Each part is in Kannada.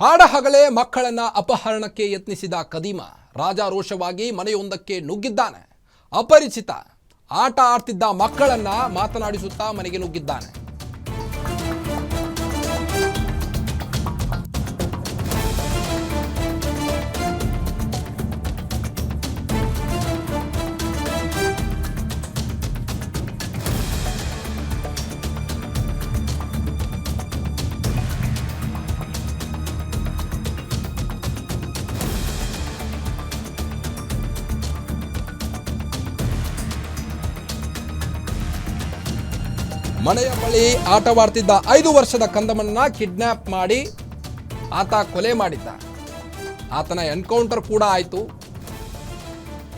ಹಾಡಹಗಲೇ ಮಕ್ಕಳನ್ನ ಅಪಹರಣಕ್ಕೆ ಯತ್ನಿಸಿದ ಕದೀಮ ರಾಜಾರೋಷವಾಗಿ ಮನೆಯೊಂದಕ್ಕೆ ನುಗ್ಗಿದ್ದಾನೆ. ಅಪರಿಚಿತ ಆಟ ಆಡ್ತಿದ್ದ ಮಕ್ಕಳನ್ನ ಮಾತನಾಡಿಸುತ್ತಾ ಮನೆಗೆ ನುಗ್ಗಿದ್ದಾನೆ. ಮನೆಯ ಬಳಿ ಆಟವಾಡ್ತಿದ್ದ ಐದು ವರ್ಷದ ಕಂದಮ್ಮನ ಕಿಡ್ನ್ಯಾಪ್ ಮಾಡಿ ಆತ ಕೊಲೆ ಮಾಡಿದ್ದ. ಆತನ ಎನ್ಕೌಂಟರ್ ಕೂಡ ಆಯಿತು.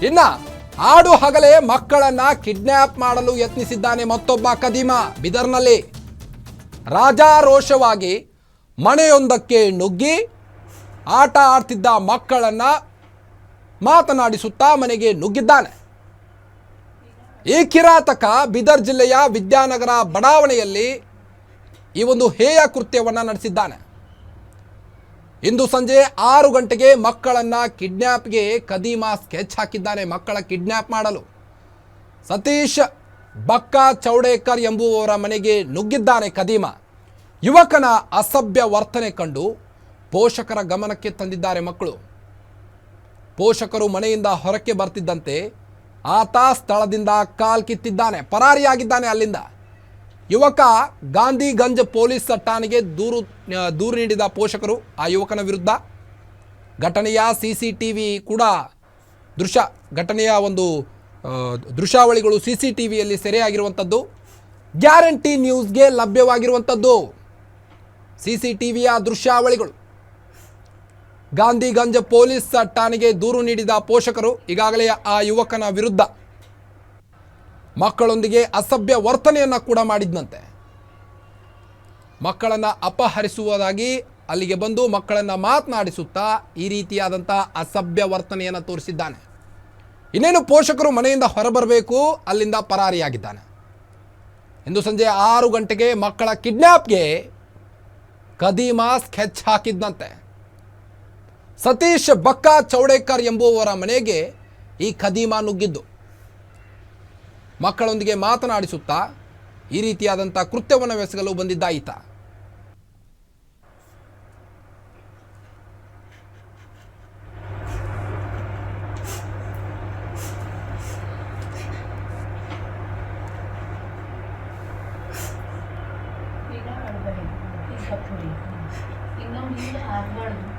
ಇನ್ನ ಆಡು ಹಗಲೇ ಮಕ್ಕಳನ್ನ ಕಿಡ್ನ್ಯಾಪ್ ಮಾಡಲು ಯತ್ನಿಸಿದ್ದಾನೆ ಮತ್ತೊಬ್ಬ ಕದೀಮ ಬಿದರ್ನಲ್ಲಿ. ರಾಜಾರೋಷವಾಗಿ ಮನೆಯೊಂದಕ್ಕೆ ನುಗ್ಗಿ ಆಟ ಆಡ್ತಿದ್ದ ಮಕ್ಕಳನ್ನ ಮಾತನಾಡಿಸುತ್ತಾ ಮನೆಗೆ ನುಗ್ಗಿದ್ದಾನೆ. ಈ ಕಿರಾತಕ ಬೀದರ್ ಜಿಲ್ಲೆಯ ವಿದ್ಯಾನಗರ ಬಡಾವಣೆಯಲ್ಲಿ ಈ ಒಂದು ಹೇಯ ಕೃತ್ಯವನ್ನು ನಡೆಸಿದ್ದಾನೆ. ಇಂದು ಸಂಜೆ ಆರು ಗಂಟೆಗೆ ಮಕ್ಕಳನ್ನು ಕಿಡ್ನ್ಯಾಪ್ಗೆ ಕದೀಮಾ ಸ್ಕೆಚ್ ಹಾಕಿದ್ದಾನೆ ಮಕ್ಕಳ ಕಿಡ್ನ್ಯಾಪ್ ಮಾಡಲು. ಸತೀಶ್ ಬಕ್ಕ ಚೌಡೇಕರ್ ಎಂಬುವವರ ಮನೆಗೆ ನುಗ್ಗಿದ್ದಾನೆ ಕದೀಮ ಯುವಕನ ಅಸಭ್ಯ ವರ್ತನೆ ಕಂಡು ಪೋಷಕರ ಗಮನಕ್ಕೆ ತಂದಿದ್ದಾರೆ ಮಕ್ಕಳು. ಪೋಷಕರು ಮನೆಯಿಂದ ಹೊರಕ್ಕೆ ಬರ್ತಿದ್ದಂತೆ ಆತ ಸ್ಥಳದಿಂದ ಕಾಲ್ ಕಿತ್ತಿದ್ದಾನೆ, ಪರಾರಿಯಾಗಿದ್ದಾನೆ ಅಲ್ಲಿಂದ. ಯುವಕ ಗಾಂಧಿಗಂಜ್ ಪೊಲೀಸ್ ಠಾಣೆಗೆ ದೂರು ದೂರು ನೀಡಿದ ಪೋಷಕರು, ಆ ಯುವಕನ ವಿರುದ್ಧ. ಘಟನೆಯ ಸಿ ಸಿ ಟಿ ವಿ ಕೂಡ ದೃಶ್ಯ, ಘಟನೆಯ ಒಂದು ದೃಶ್ಯಾವಳಿಗಳು ಸಿ ಸಿ ಟಿ ವಿಯಲ್ಲಿ ಸೆರೆಯಾಗಿರುವಂಥದ್ದು. ಗ್ಯಾರಂಟಿ ನ್ಯೂಸ್ಗೆ ಲಭ್ಯವಾಗಿರುವಂಥದ್ದು. ಸಿ ಸಿ ಟಿ ವಿಯ ದೃಶ್ಯಾವಳಿಗಳು. ಗಾಂಧಿಗಂಜ್ ಪೊಲೀಸ್ ಠಾಣೆಗೆ ದೂರು ನೀಡಿದ ಪೋಷಕರು ಈಗಾಗಲೇ ಆ ಯುವಕನ ವಿರುದ್ಧ. ಮಕ್ಕಳೊಂದಿಗೆ ಅಸಭ್ಯ ವರ್ತನೆಯನ್ನು ಕೂಡ ಮಾಡಿದ್ನಂತೆ. ಮಕ್ಕಳನ್ನು ಅಪಹರಿಸುವುದಾಗಿ ಅಲ್ಲಿಗೆ ಬಂದು ಮಕ್ಕಳನ್ನು ಮಾತನಾಡಿಸುತ್ತಾ ಈ ರೀತಿಯಾದಂಥ ಅಸಭ್ಯ ವರ್ತನೆಯನ್ನು ತೋರಿಸಿದ್ದಾನೆ. ಇನ್ನೇನು ಪೋಷಕರು ಮನೆಯಿಂದ ಹೊರಬರಬೇಕು, ಅಲ್ಲಿಂದ ಪರಾರಿಯಾಗಿದ್ದಾನೆ. ಇಂದು ಸಂಜೆ ಆರು ಗಂಟೆಗೆ ಮಕ್ಕಳ ಕಿಡ್ನ್ಯಾಪ್ಗೆ ಕದಿಮಾ ಸ್ಕೆಚ್ ಹಾಕಿದ್ದಂತೆ ಸತೀಶ್ ಬಕ್ಕಾ ಚೌಡೇಕರ್ ಎಂಬುವವರ ಮನೆಗೆ ಈ ಖದೀಮ ನುಗ್ಗಿದ್ದು. ಮಕ್ಕಳೊಂದಿಗೆ ಮಾತನಾಡಿಸುತ್ತಾ ಈ ರೀತಿಯಾದಂಥ ಕೃತ್ಯವನ್ನು ಎಸಗಲು ಬಂದಿದ್ದಾಯಿತ ಇನ್ನೊಂದು